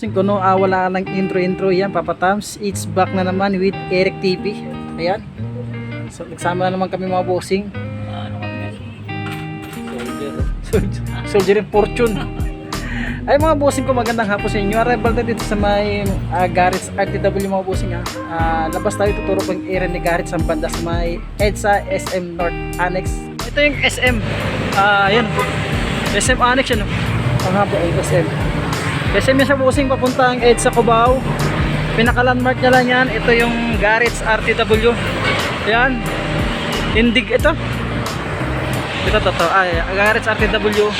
Bossing ko no, ah, wala lang intro-intro yan, Papa Tams. It's back na naman with Eric TV. Ayan. So, nagsama na naman kami mga bossing. Ano kami? Soldier. Soldier, Soldier in Fortune. Ay mga bossing ko, magandang hapon sa inyo. Arrival na dito sa may uh, Garrett's RTW mga bossing ha. Ah, labas tayo tuturo pang area ni Garrett's ang banda sa may EDSA SM North Annex. Ito yung SM. Ah, yan. SM Annex yan. Ang haba ay SM. SM yan sa bossing papuntang EDSA Cubao. Pinaka-landmark niya lang yan. Ito yung Garrett's RTW. Yan. Indig ito. Ito to to. Ay, Garrett's RTW.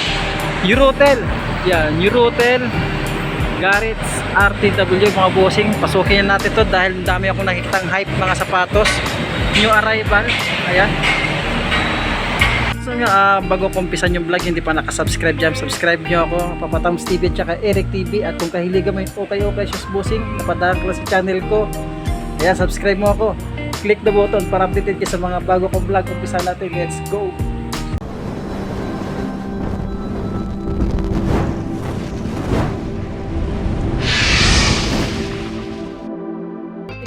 Eurotel. Yan, Eurotel. Garrett's RTW mga bossing. Pasukin na natin to dahil dami akong nakikitang hype mga sapatos. New arrival. Ayan. So nga, ah, bago ko umpisan yung vlog, hindi pa nakasubscribe dyan, subscribe nyo ako, Papatams TV at Eric TV at kung kahiligan mo yung okay okay shoes bossing, napadaan ko sa channel ko, ayan, subscribe mo ako, click the button para updated ka sa mga bago kong vlog, umpisa natin, let's go!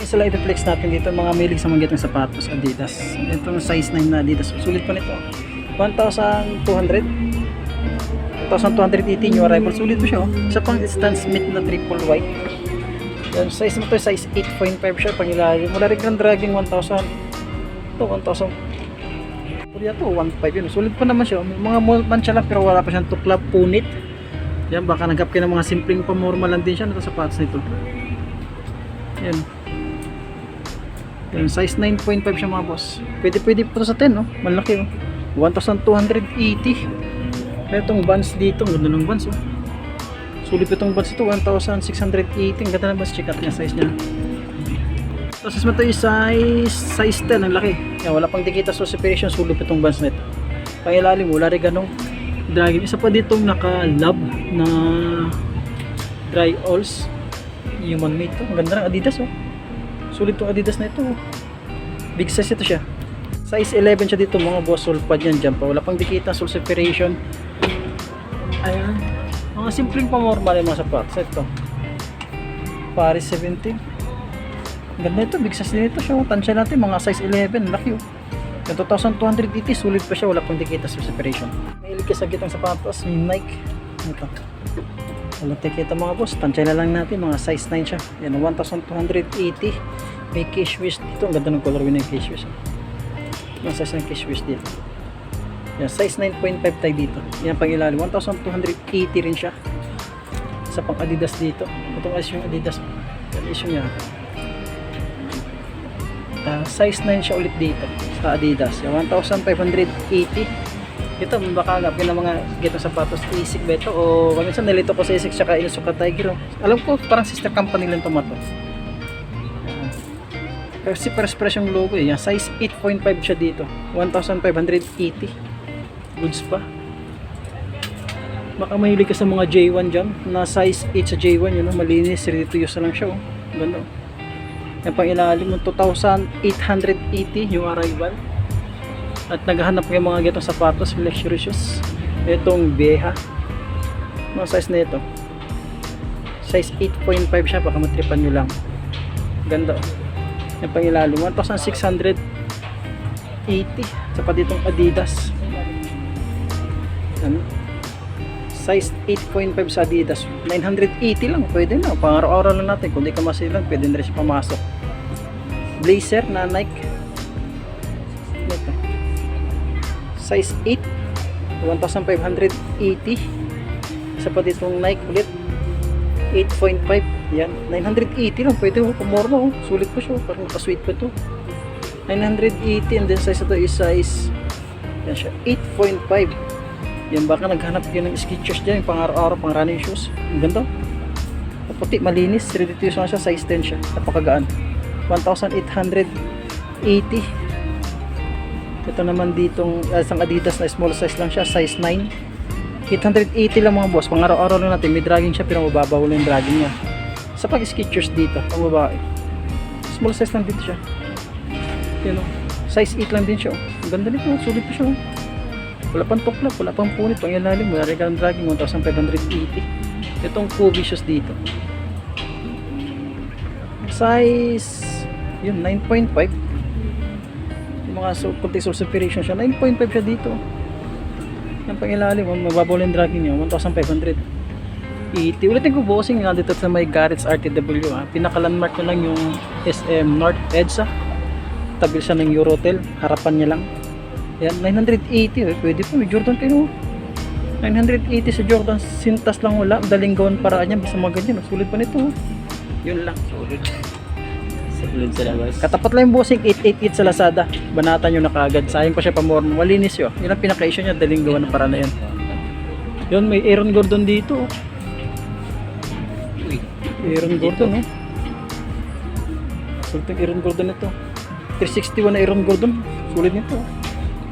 Isa lang ipiplex natin dito, mga milig sa mga gitong sapatos, Adidas. Itong size 9 na Adidas, sulit pa nito. 1,200 1,280 new arrival. Sulit po siya oh. isa pang Stan Smith na triple white yan size mo to size 8.5 siya. Pangilalim wala rin kang dragging 1,000 to 1,000 Kuya to 1.5 yun. Sulit pa naman siya may mga mancha lang pero wala pa siyang tuklap punit. Yan baka nagkap ka ng mga simpleng pamorma lang din siya nito sapatos nito. Yan. Yan size 9.5 siya mga boss. Pwede pwede po to sa 10 no malaki oh 1,280 Itong buns dito, ganda ng buns oh. Sulit itong buns ito, 1,680 Ang ganda ng buns, check out niya size niya. Tapos mo ito yung size, size 10, ang laki. Yan, wala pang dikita sa separation, sulit itong buns na ito. Pangilalim, wala rin ganong dragging Isa pa ditong naka-lab na dry alls. Human made to, ang ganda ng Adidas oh. Sulit itong Adidas na ito oh. Big size ito siya Size 11 siya dito mga boss, sulpad yan dyan pa. Wala pang dikita, sul separation. Ayan. Mga simpleng pamormal yung mga sapatos. Ito. Paris 17. Ganda ito, big size din ito siya. Tansya natin, mga size 11. Laki oh. Yung 2,280, sulit pa siya. Wala pang dikita, sul separation. May ilig sa gitang sapatos, Nike. Ito. Wala tikita mga boss. Tansya na lang natin, mga size 9 siya. Yan, 1,280. May cash wish dito. Ang ganda ng colorway ng cash wish. Yung size ng cash wish dito. Yan, size 9.5 tayo dito. Yan pang ilalim. 1,280 rin siya. Sa pang Adidas dito. Itong is yung Adidas. Yan is yung niya. Ah, size 9 siya ulit dito sa Adidas. Yan, 1,580. Ito, baka nga ng mga gitong sapatos Asics ba ito? O minsan nalito ko sa Asics tsaka Inusuka Tiger. oh. Alam ko, parang sister company lang ito mato. Pero si Express yung logo eh. Yan, size 8.5 siya dito. 1,580. Goods pa. Baka mahilig ka sa mga J1 dyan. Na size 8 sa J1 yun. No? Malinis. Ready to use na lang siya. Oh. Ganda oh. Yan pang ilalim mo. 2,880 yung arrival. At naghahanap kayo mga getong sapatos. Luxury shoes. Itong Beha. Mga size na ito. Size 8.5 siya. Baka matripan nyo lang. Ganda oh yung pangilalim 1,680 sa ditong Adidas. Ano? Size 8.5 sa Adidas. 980 lang. Pwede na. Pang araw-araw lang natin. Kung di ka masilan pwede na rin siya pamasok blazer na Nike. Ito. Size 8 1,580 sa pa ditong Nike ulit. 8.5 yan 980 lang. Pwede mo pumorma oh. sulit pa siya oh. parang nakasweet pa to. 980 and then size ito is size yan siya 8.5 yan baka naghanap yun ng Skechers dyan yung pang araw-araw pang running shoes. Ang ganda. Puti malinis. Ready to use na siya size 10 siya. Napakagaan. 1,880 ito naman ditong uh, isang Adidas na small size lang siya size 9 880 lang mga boss. Pang araw-araw lang natin. May dragging siya pero mababaw lang yung dragging niya sa pag Skechers dito pang babae small size lang dito siya yun o size 8 lang din siya oh. ang ganda nito sulit pa siya oh. wala pang tuklap wala pang punit pang ilalim wala rin ka ng dragging 1580 itong Kobe shoes dito Size, yun, 9.5. Yung mga so, kunti source separation siya, 9.5 siya dito. Yung pangilalim, mababaw lang dragging niya, 1,500. Iti. Ulitin ko bossing nga dito sa may Garrett's RTW ha. Pinaka-landmark ko lang yung SM North EDSA. Tabi siya ng Eurotel. Harapan niya lang. Yan, 980 eh. Pwede po, may Jordan kayo. 980 sa Jordan. Sintas lang wala. Daling gawin paraan niya. Basta mga ganyan. oh. Sulit pa nito. oh. Yun lang. Sulod. Sulod sa labas. Katapat lang yung bossing 888 sa Lazada. Banatan nyo na kaagad. Sayang pa siya pamorma. Malinis yun. Yun ang pinaka-issue niya. Daling gawa ng paraan na yun. Yun, may Aaron Gordon dito. Oh. Aaron Gordon, eh. Sulit yung Aaron Gordon ito. 361 na Aaron Gordon. Sulit nito.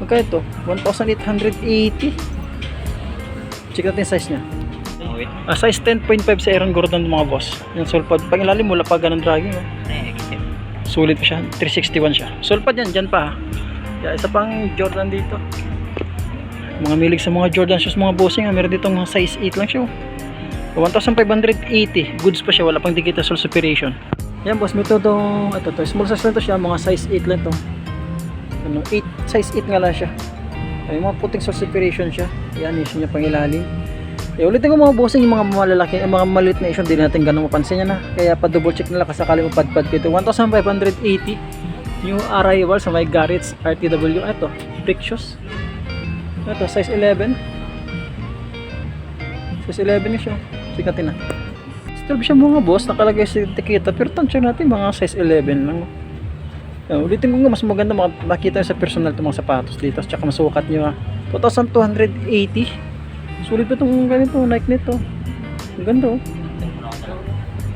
Magkano ito? 1,880. Check natin size niya. Oh. Ah, size 10.5 sa Aaron Gordon mga boss. Yung sulpad. Pangilalim mula pa ganun dragging. Oh. Sulit pa siya. 361 siya. Sulpad yan. Dyan pa. ha. Yeah, isa pang Jordan dito. Mga milig sa mga Jordan shoes mga bossing. Ha. Meron ditong mga size 8 lang siya. oh. 1,580. Goods pa siya. Wala pang digital soul separation. Yan boss. May todo. Ito to. Small size lang to siya. Mga size 8 lang to. Ano, 8, size 8 nga lang siya. Ay, mga puting soul separation siya. Yan. Yung niya pang ilalim. Eh, ulitin ko mga bossing yung mga malalaki, yung mga maliit na issue, hindi natin ganun mapansin yan ha. Kaya pa double check nila kasi sakali mapadpad ko ito. 1,580 new arrival sa may Garrett's RTW. Ito, brick shoes. Ito, size 11. Size 11 na siya. Sikatin na. Still siya mga boss, nakalagay sa etiketa. Pero tansya natin mga size 11 lang. Uh, ulitin ko nga, mas maganda mak- makita nyo sa personal itong mga sapatos dito. Tsaka masukat nyo ha. 2,280. Sulit pa itong ganito, Nike nito. Ang ganda oh.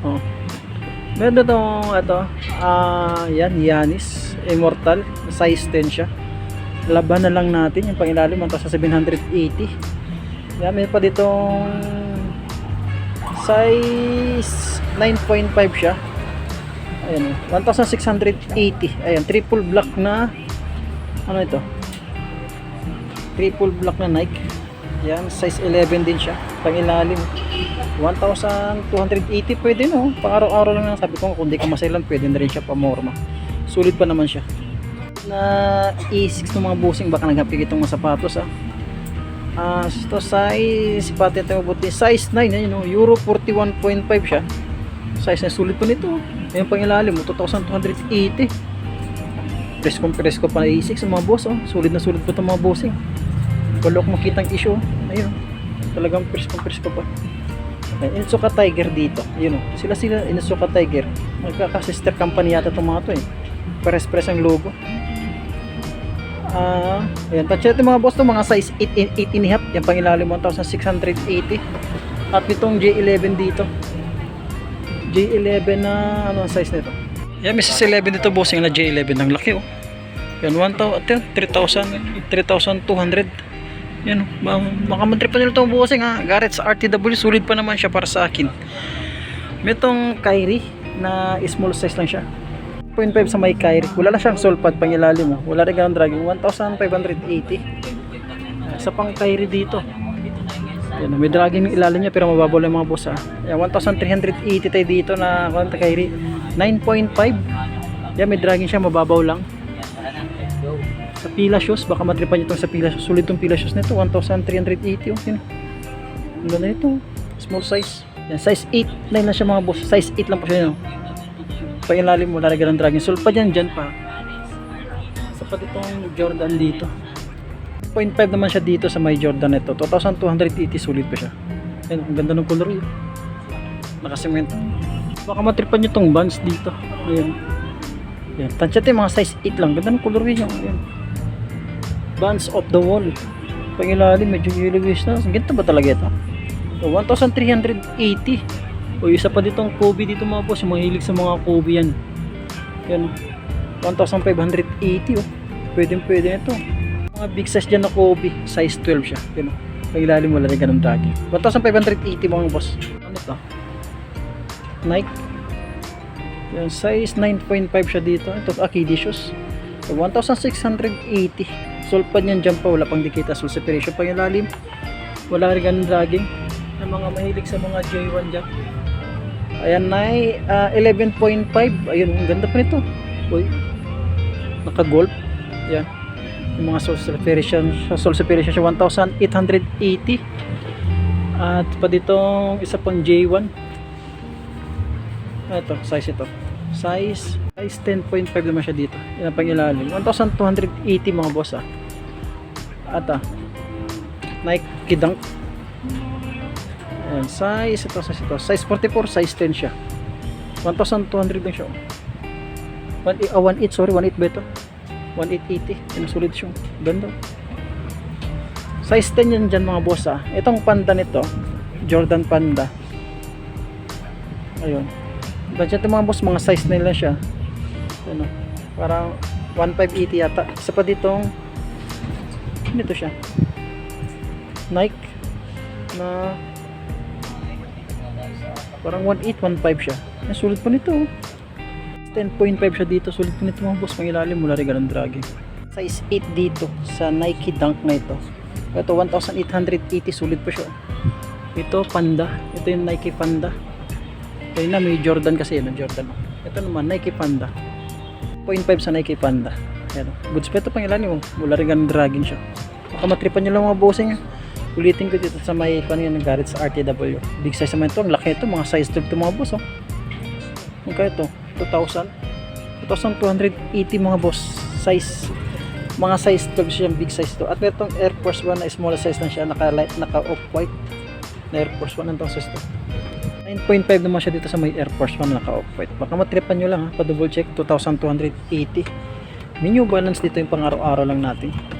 Oh. Meron itong ito, ah, yan, Yanis, Immortal, size 10 siya. Laban na lang natin yung pangilalim, ang sa 780. Yan, may pa ditong size 9.5 siya. Ayan, oh, 1,680. Ayan, triple black na, ano ito? Triple black na Nike. Yan, size 11 din siya. Pangilalim. 1,280 pwede no. Pang araw-araw lang na sabi ko kung di ka masailan pwede na rin siya pamorma. Sulit pa naman siya. Na E6 ng mga busing baka naghapig itong mga sapatos ah. Ah, ito size pati ito mabuti. Size 9 ayun no. Euro 41.5 siya. Size na sulit pa nito. Ayun pang ilalim mo 2,280. Presko presko pa na E6 ang mga boss oh. Sulit na sulit pa itong mga bossing. Wala akong makitang issue. Ayun. Talagang presko presko pa. Insuka Tiger dito. Yun o. Sila sila Insuka Tiger. Magkaka-sister company yata itong mga to eh. Pares-pares ang logo. Ah, ayan. Tansya natin mga boss to mga size 8, 8 and a half. Yan pang ilalim 1,680. At itong J11 dito. J11 na ano ang size nito? Yan, may size 11 dito bossing na J11. Ang laki oh. Yan, 1,000, 3,000, 3,200. Yan, oh. ma- makamadrip pa nila itong bossing ha. Garrett's RTW, sulit pa naman siya para sa akin. May itong Kyrie na small size lang siya. 0.5 sa may Kyrie. Wala lang siyang sole pad pang ilalim. Oh. Wala rin ganun dragging. 1,580. Sa pang Kyrie dito. Yan, may dragging ilalim niya pero mababaw lang mga boss ha. Yan, 1,380 tayo dito na konta Kyrie. 9.5. Yan, may dragging siya, mababaw lang. Sa Pila shoes, baka matripan nyo itong sa Pila shoes. Sulit itong Pila shoes nito, 1,380 oh. Yun. Ang ganda nito. Small size. Yan, size 8. 9 lang siya mga boss. Size 8 lang po siya. No? Pangilalim mo, lalagyan ng dragging. Sulpa dyan, dyan pa. Sapat itong Jordan dito. 0.5 naman siya dito sa may Jordan nito. 2,280 sulit pa siya. Yan, ang ganda ng color yun. Nakasemento. Baka matripan nyo itong bands dito. Ayan. Yan. Tansya ito yung mga size 8 lang. Ganda ng color yun. Ayan. Bands of the wall. Pangilalim, medyo yellowish na. Ganda ba talaga ito? So, 1,380. O isa pa ditong Kobe dito mga boss. Yung mahilig sa mga Kobe yan. Yan. 1,580 oh. Pwede pwede ito. Mga big size dyan na Kobe. Size 12 siya. Yan oh. Pangilalim mo lang ganun dati. 1,580 mga boss. Ano to? Nike. Yan, size 9.5 siya dito. Ito, Akidi shoes. So, 1,680. Sulpad niyan dyan pa. Wala pang dikita. Sul separation pa yung lalim. Wala rin ganun dragging. Yung mga mahilig sa mga J1 dyan. Ayan na ah, 11.5. Ayun, ang ganda pa nito. Uy. Naka-golf. Yan. Yung mga soul separation, soul separation siya 1,880. At pa ditong isa pang J1. Ito, size ito. Size, size 10.5 naman siya dito. Yan ang pangilalim. 1,280 mga boss ah. At ah, Nike Dunk. Ayan, size ito, size ito. Size 44, size 10 siya. 1,200 lang siya. 1, ah, 1.8, sorry, 1.8 ba ito? 1.880. Yan, sulit siya. Ganda. Size 10 yan dyan mga boss ah. Itong panda nito, Jordan Panda. Ayun. Budget ng mga boss, mga size nila siya. Ano, parang 1.580 yata. Isa pa ditong, nito siya. Nike na parang 1.815 siya. Ay, sulit pa nito. oh. 10.5 siya dito. Sulit pa nito mga boss. Pangilalim mula rin ganun draging. Size 8 dito sa Nike Dunk na ito. Ito 1,880. Sulit pa siya. Ito Panda. Ito yung Nike Panda. Kaya na may Jordan kasi yun. Jordan. Ito naman Nike Panda. 0.5 sa Nike Panda. Ayan. oh. Goods pa ito pangilalim. oh. Mula rin ganun draging siya. Baka matripan nyo lang mga bossing. Ulitin ko dito sa may yan ng Garrett sa RTW. Big size naman ito. Ang laki ito. Mga size 12 ito mga boss. Oh. Magkano ito? 2,000? 2,280 mga boss. Size. Mga size 12 siya. Big size to. At meron Air Force 1 na small size lang siya. Naka, light, naka off white. Na Air Force 1. Ang size to. 9.5 naman siya dito sa may Air Force 1 naka off white. Baka matripan nyo lang ha. Pa double check. 2,280. May New Balance dito yung pang araw-araw lang natin.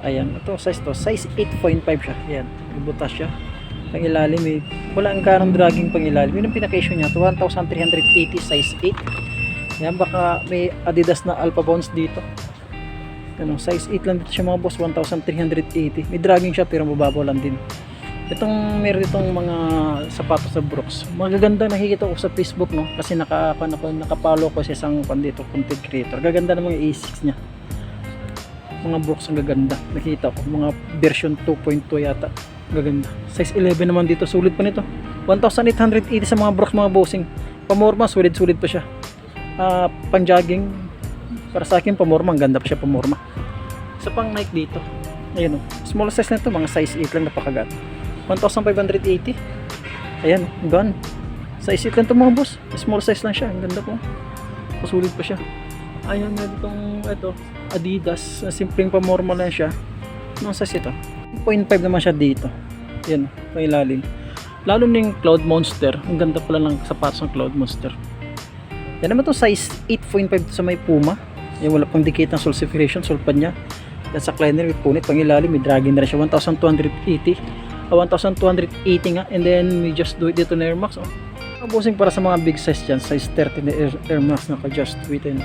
Ayan, ito size to. Size 8.5 siya. Ayan, butas siya. Pang ilalim eh. Wala ang karang dragging pang ilalim. Yun ang pinaka-issue niya. 1,380 size 8. Ayan, baka may Adidas na Alpha Bounce dito. Ano, size 8 lang dito siya mga boss. 1,380. May dragging siya pero mababaw lang din. Itong meron itong mga sapatos sa Brooks. Magaganda nakikita ko sa Facebook no kasi naka ano ko nakapalo ko sa isang pan dito content creator. Gaganda ng mga A6 niya mga Brooks ang gaganda. Nakita ko mga version 2.2 yata. Gaganda. Size 11 naman dito. Sulit pa nito. 1,880 sa mga Brooks mga bossing. Pamorma sulit sulit pa siya. Ah, pang jogging para sa akin pamorma ang ganda pa siya pamorma. Sa pang Nike dito. Ayun oh. small size na ito mga size 8 lang napakagat. 1,580 ayan gun size 8 lang ito mga boss. Small size lang siya ang ganda po. Pasulit pa siya. Ayun meron itong ito Adidas na simpleng pamorma lang siya. Anong size ito 0.5 naman siya dito. Yan pailalim lalo na yung Cloud Monster. Ang ganda pala ng sapatos ng Cloud Monster. Yan naman to size 8.5 sa may Puma. Yan wala pang dikit ng sulcification sulpad niya. Yan sa Kleiner may punit pang ilalim may dragging na siya. 1280 ah, 1280 nga. And then we just do it dito na Air Max oh. Abusing para sa mga big size dyan size 30 na Air, Air Max naka just do it and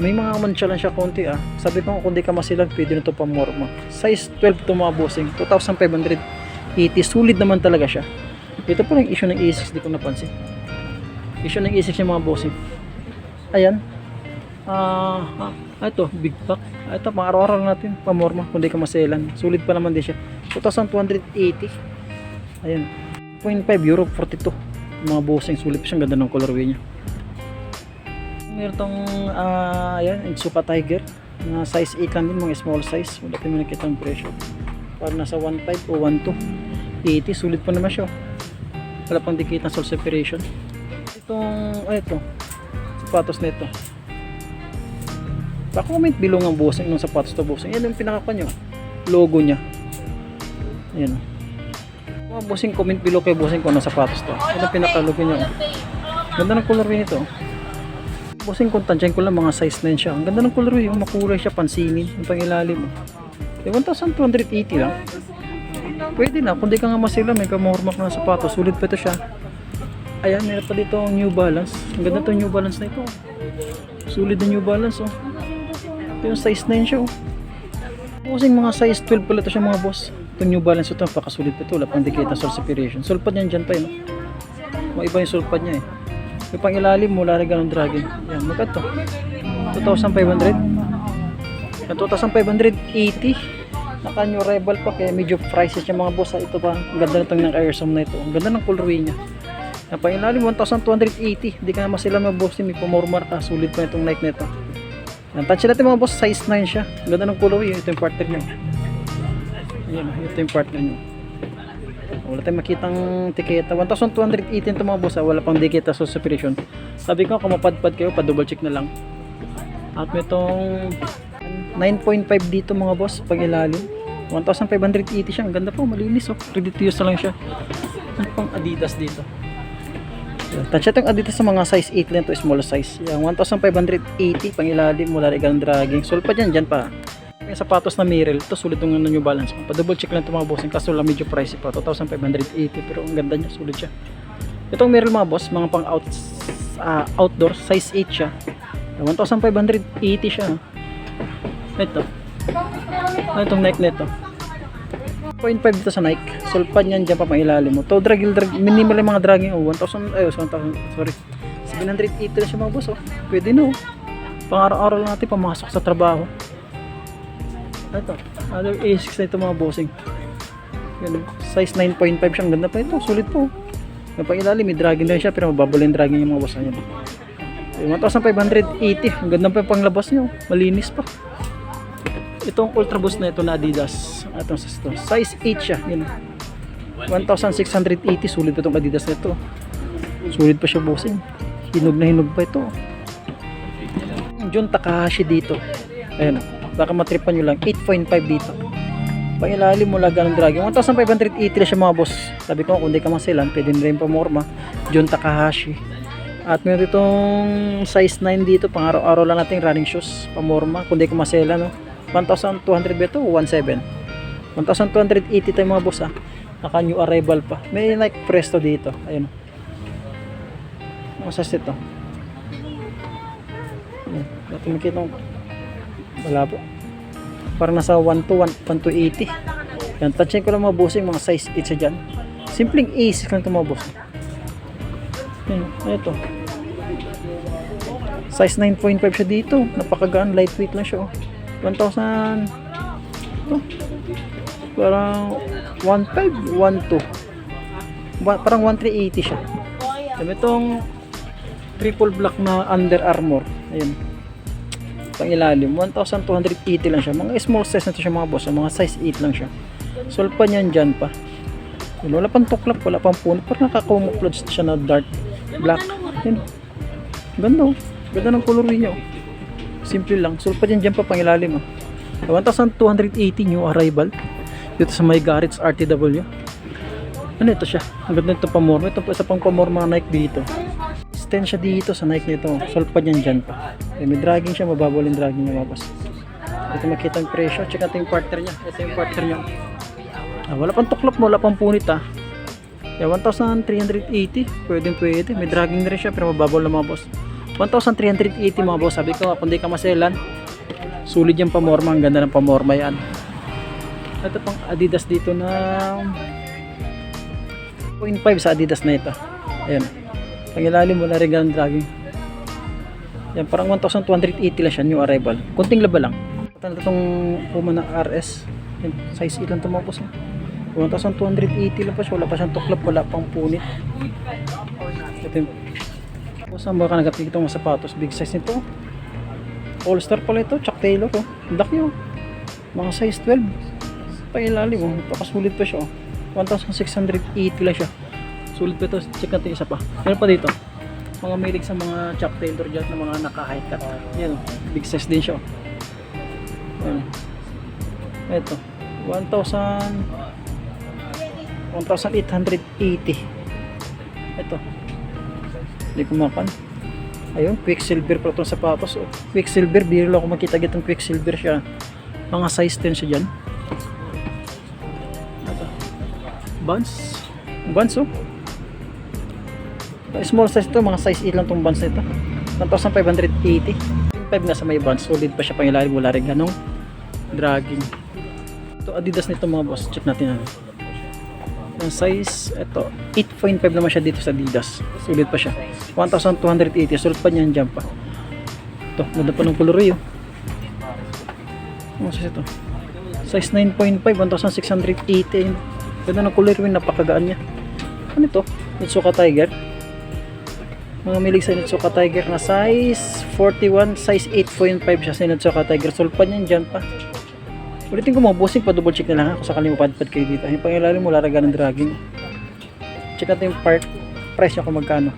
may mga mancha lang siya konti ah. Sabi ko kung di ka masilag, pwede na ito pamorma. Size 12 to mga bossing. 2,580. Sulit naman talaga siya. Ito po yung issue ng A6, di ko napansin. Issue ng A6 yung mga bossing. Ayan. Ah, ah, ito, big pack. Ah, ito, pang araw-araw natin. Pamorma, kung di ka masilan. Sulit pa naman din siya. 2,280. Ayan. 0.5 euro 42. Mga bossing, sulit pa siya. Ganda ng colorway niya meron tong ah ayan, Itsuka Tiger. Na size 8 lang din, mga small size. Wala yung nakita ang presyo. Parang nasa 1.5 o 1.2 80, sulit pa naman siya. Wala pang dikit ng soul separation. Itong, ay ito. Sapatos nito pa-comment below ng bossing ng sapatos to bossing yan yung pinaka nyo logo nya ayan. O mga bossing comment below kay bossing kung ano sapatos to. Yan ang pinaka logo nya ganda ng color rin ito bossing kung tansyan ko lang mga size 9 siya. Ang ganda ng color yung makulay siya pansinin yung pangilalim. Eh 1,280 lang pwede na kung di ka nga masila may kamahurmak na sapatos sulit pa ito siya. Ayan meron pa dito ang New Balance. Ang ganda to New Balance na ito. Sulit na New Balance oh. Ito yung size 9 siya oh. Bossing mga size 12 pala ito siya mga boss. Ito New Balance ito napakasulit pa ito. Wala pang dikita soul separation sulpad niyan dyan pa yun oh. iba yung sulpad niya eh yung pang ilalim mula rin ganun dragon yan magkat to 2,500 yan 2,580 naka new rebel pa kaya medyo prices yung mga boss ha. ito pa ang ganda na itong ng airsome na ito ang ganda ng colorway niya Yan pa ilalim, 1,280. Hindi ka naman sila maboss may pamormar ka. Sulit pa itong Nike nito. Yan, touch natin mga boss, size 9 siya. Ganda ng colorway, ito yung partner nyo. Ayan, ito yung partner nyo. Wala tayong makitang tiketa. 1,218 ito mga boss, ah. wala pang diketa sa separation. Sabi ko, kung mapadpad kayo, pa double check na lang. At may itong 9.5 dito mga boss, pag ilalim. 1,580 siya, ang ganda po, malinis oh. Ready to use na lang siya. Ano pang Adidas dito? Touch itong Adidas sa mga size 8 lang to small size. Yung 1,580 pang ilalim mula ganun dragging. Sulit pa dyan, dyan pa. Yung sapatos na Merrell, ito sulit yung ano yung balance. Pa double check lang ito mga boss. Yung kaso lang medyo pricey pa, 2,580 pero ang ganda niya, sulit siya. Itong Merrell mga boss, mga pang out, ah, outdoor, size 8 siya. 1,580 siya. Ito. Ano itong Nike nito? 0.5 dito sa Nike. Sulpad niyan dyan pa mailalim mo. To drag, drag minimal yung mga dragging. Oh, 1,000, ay 1,000, sorry. 780 na siya mga boss. Oh. Pwede no. Pang araw-araw natin pamasok sa trabaho. Ito. Other A6 na ito mga bossing. Yan, size 9.5 siya. Ang ganda pa ito. Sulit po. Yung pang ilalim, may dragging din siya. Pero mababal yung dragging yung mga boss. Ayan. 1,580. Ang ganda pa yung panglabas niyo. Malinis pa. Itong Ultra Boost na ito na Adidas. Itong ito. Size 8 siya. Yun. 1,680. Sulit pa itong Adidas na ito. Sulit pa siya bossing. Hinog na hinog pa ito. John Takahashi dito. Ayan. Baka matripan nyo lang. 8.5 dito. Pangilalim mo lang ganun dragging. 1,580 na siya mga boss. Sabi ko kung di ka maselan, pwede na rin pa morma. John Takahashi. At meron ditong size 9 dito. Pang araw-araw lang natin running shoes. Pamorma. Kung di ka masela no. 1,200 ba ito? 1,700. 1,280 tayo mga boss ah. Naka new arrival pa. May Nike Presto dito. Ayun. Sa ito? Ayan. Dati makita ko. Wala po. Parang nasa 1 to 1, 1 to 80. Yan. Touchin ko lang mga bossing. Mga size 8 siya dyan. Simpleng ace lang ito mga boss. Yan. Ito. Size 9.5 siya dito. Napakagaan. Lightweight lang siya. Oh. 1,000 ito. Parang 1.5, 1.2. Ba- Parang 1,380 siya. Sabi itong triple black na Under Armour. Ayun. Pang ilalim. 1,280 lang siya. Mga small size na ito siya mga boss. Mga size 8 lang siya. Sulpa niyan dyan pa. Yun, wala pang tuklap, wala pang punit. Parang nakakamuflage siya na dark black. Yun. Ganda oh. Ganda ng color niya oh. Simple lang. Sulpa dyan dyan pa pang ilalim ah. 1,280 new arrival. Dito sa may Garrett's RTW. Ano ito siya? Ang ganda nito pamorma. Ito pa isa pang pamorma Nike dito. Stand siya dito sa Nike nito. Sulpa dyan dyan pa. Eh, may dragging siya. Mababol yung dragging niya mabas. Dito makita ang presyo. Check natin yung partner niya. Ito yung partner niya. Ah, wala pang tuklap mo. Wala pang punit ah. Yeah, 1,380. Pwedeng pwede. May dragging na rin siya pero mababol na mga boss. 1,380 mga boss. Sabi ko, kung di ka maselan, sulit yung pamorma. Ang ganda ng pamorma yan. Ito pang Adidas dito na 0.5 sa Adidas na ito. Ayan. Pangilalim mo na rin ganun dragging. Yan, parang 1,280 lang siya, new arrival. Kunting laba lang. Ito na itong Puma na RS. Yan, size 8 lang tumapos. 1,280 lang pa siya. Wala pa siyang tuklap, wala pang punit. Ito yung tapos ang baka nagapit itong sapatos, big size nito. All star pala ito, Chuck Taylor oh. Ang Laki oh. Mga size 12. Pailalim oh, napakasulit pa siya oh. 1,680 lang siya. Sulit pa ito, check natin isa pa. Meron pa dito. Mga mahilig sa mga Chuck Taylor dyan na mga naka-high cut. Yan big size din siya oh. Yan. Ito, 1,000 1,880. Ito. Hindi ko. Ayun, Quicksilver pa itong sapatos. Oh. Quicksilver, biro lang ako makita gitong Quicksilver siya. Mga size 10 siya dyan. Ito. Buns oh. Small size ito, mga size 8 lang itong buns na ito. 1,580. 5 nga sa may buns. Solid pa siya pangilalim. Wala rin ganong dragging. Ito Adidas nito mga boss. Check natin ano. Yung size, ito, 8.5 naman siya dito sa Adidas. Sulit pa siya. 1,280. Sulit pa niyan dyan pa. Ito, ganda pa ng color yun. Ano size ito? Size 9.5, 1,680. Ganda ng color yun, napakagaan niya. Ano ito? Mitsuka Tiger. Mga milig sa Nitsuka Tiger na size 41, size 8.5 siya sa Nitsuka Tiger. Sulpan yan dyan pa. Ulitin ko mga bossing, pa double check na lang kung sakali mapadpad kayo dito. Yung pangilalim mo, laraga ng dragging. Check natin yung part, price niya kung magkano.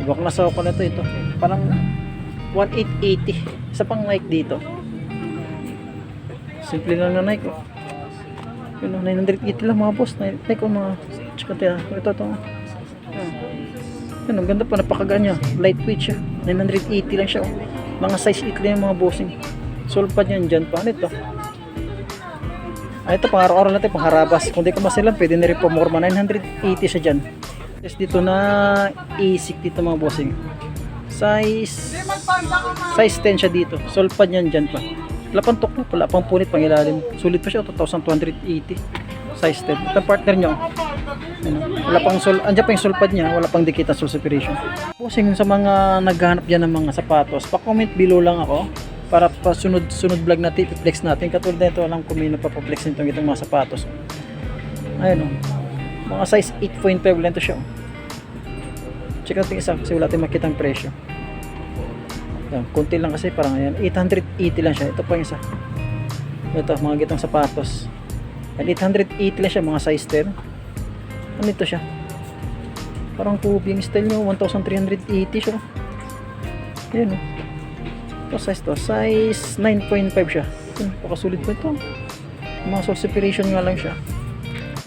Diba kung nasa ako na ito, ito. Parang 1,880. Isa pang Nike dito. Simple lang na Nike. Oh. Yun, oh, 980 lang mga boss. Nike oh, mga check natin ha. Ito, ito. Yan. Yan, ang ganda pa, napakagaan niya. Lightweight siya. 980 lang siya. Oh. Mga size 8 lang yung mga bossing. Sulpad yan dyan pa. Ano ito? Ah, ito, pang araw-araw natin, pang harabas. Kung di ka masilang, pwede na rin pumorma. 980 siya dyan. Yes, dito na ASIC dito mga bossing. Size size 10 siya dito. Sulpad yan dyan pa. Wala pang tuklo, wala pang punit, pang ilalim. Sulit pa siya, 2,280. Size 10. Ito partner niya. oh. Ano, wala pang sul, andyan pa yung sulpad niya, wala pang dikit na sul separation. Bossing sa mga naghahanap dyan ng mga sapatos, pa-comment below lang ako para pa sunod sunod vlog natin i-flex natin katulad nito alam ko may nagpa-flex nitong itong mga sapatos ayun oh mga size 8.5 lang to siya oh. check natin isa kasi wala tayong makita ang presyo yan, konti lang kasi parang ayan 880 lang siya ito pa yung isa ito mga gitong sapatos yan, 880 lang siya mga size 10 ano ito siya? Parang tubing style nyo 1380 siya. Ayan oh. Ito size to. Size 9.5 siya. Yun, pakasulit po ito. Mga soul separation nga lang siya.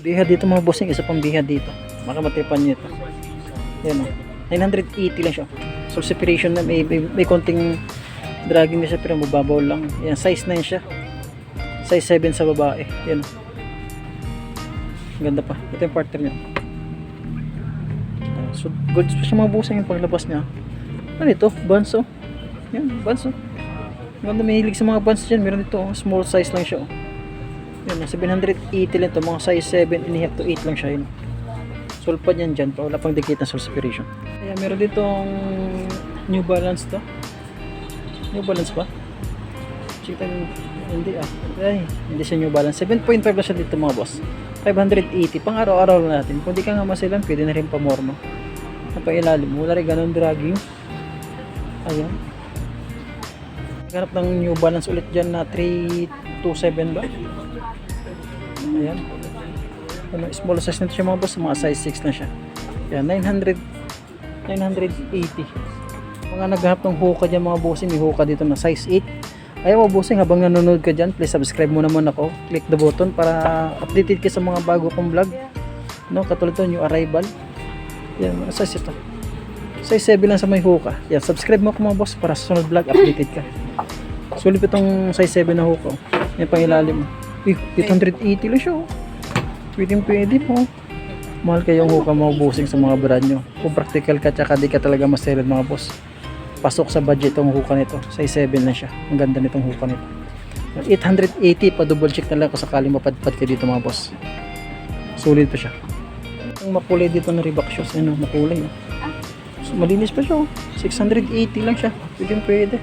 Biha dito mga bossing isa pang biha dito. Makamatipan nyo ito. Yan o 980 lang siya. Soul separation na may, may, may konting dragging na siya pero mababaw lang. Yan size 9 siya. Size 7 sa babae. Yan o ganda pa ito yung partner niya so good pa siya mga bossing yung paglabas niya ano ito buns oh yan buns oh ganda may hilig sa mga buns dyan meron dito oh. small size lang siya oh yun, 780 lang to mga size 7 and half to 8 lang siya yun. Sulpad yan dyan pa, wala pang dikit na soul separation. Kaya meron ditong New Balance to. New Balance ba? Check tayo, hindi ah. Ay, hindi siya New Balance. 7.5 lang siya dito mga boss. 580, pang araw-araw lang natin. Kung di ka nga masilan, pwede na rin pamorma. Ang pailalim, wala rin ganun dragging. Ayan. Naghanap ng New Balance ulit dyan na 327 ba? Ayan. Ano, small size nito siya mga boss, mga size 6 na siya. Ayan, 900 980. Mga naghahanap ng hoka dyan mga bossing, may hoka dito na size 8. Ayaw mga bossing, habang nanonood ka dyan, please subscribe mo naman ako. Click the button para updated ka sa mga bago kong vlog. No, katulad to, new arrival. Yan, size ito. Size 7 lang sa may hoka. Yan, subscribe mo ako mga boss para sa sunod vlog, updated ka. Sulit itong size 7 na hoka. oh. Yan pang ilalim. Eh, 880 lang siya. oh. Pwede pwede po. Mahal kayong hoka mga bossing sa mga brand nyo. Kung practical ka tsaka di ka talaga maseled mga boss. Pasok sa budget tong hoka nito. Size 7 na siya. Ang ganda nitong hoka nito. 880 pa double check na lang kung sakaling mapadpad ka dito mga boss. Sulit pa siya. Ang makulay dito na Reebok shoes. Ano, makulay. Oh. So, malinis pa siya. oh. 680 lang siya. Pwede pwede.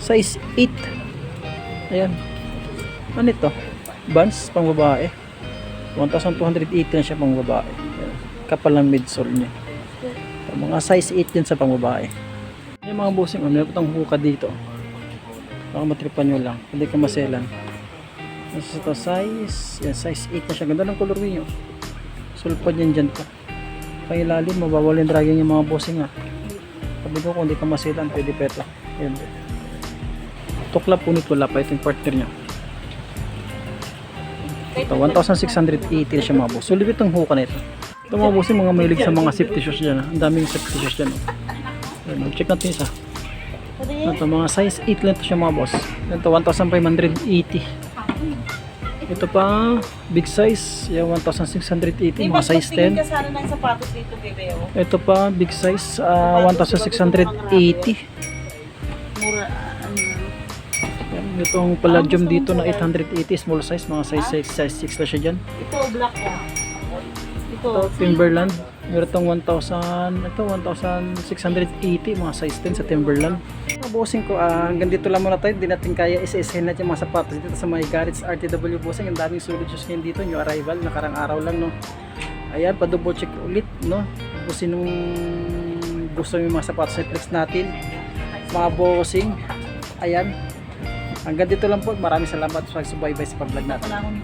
Size 8. Ayan. Ano ito? Vans pang babae. 1,280 na siya pang babae. Kapal ng midsole niya. Mga size 8 din sa pang babae. Yung mga bossing, ano, itong huka dito. Baka matripan nyo lang. Hindi ka maselan. Nasa ito, size, yan, size 8 na siya. Ganda ng colorway nyo. Sulpad yan dyan pa. Pangilalim, mabawal yung dragging yung mga bossing ha. Sabi ko kung hindi ka maselan, pwede ito. Yan. Tukla punit wala pa ito yung partner niya. Ito, 1,680 na siya mga boss. Sulit itong hoka na ito. Ito mga boss, yung mga mahilig sa mga safety shoes dyan. ah. Ang daming safety shoes dyan. oh. Ayan, check natin isa. Ito, mga size 8 lang ito siya mga boss. Ito, 1,580. Ito pa, big size. Yung 1,680. Mga size 10. ka sana ng sapatos dito, bebe. Oh. Ito pa, big size. ah, 1,680. Mura, itong palladium dito na 880 small size. Mga size 6, size 6 lang siya dyan. Ito, black. Ito, Ito, Timberland. Meron itong 1,000, ito 1,680, mga size 10 sa Timberland. Bossing ko, ah, hanggang dito lang muna tayo. Hindi natin kaya isa-isahin natin mga sapatos dito sa mga Garrett's RTW bossing. Ang daming sulit shoes ngayon dito, new arrival, nakarang araw lang, no. Ayan, pa-double check ulit, no. Kung sinong gusto yung mga sapatos ni Flex natin, mga bossing, ayan. Hanggang dito lang po. Maraming salamat sa pagsubaybay sa pag-vlog natin.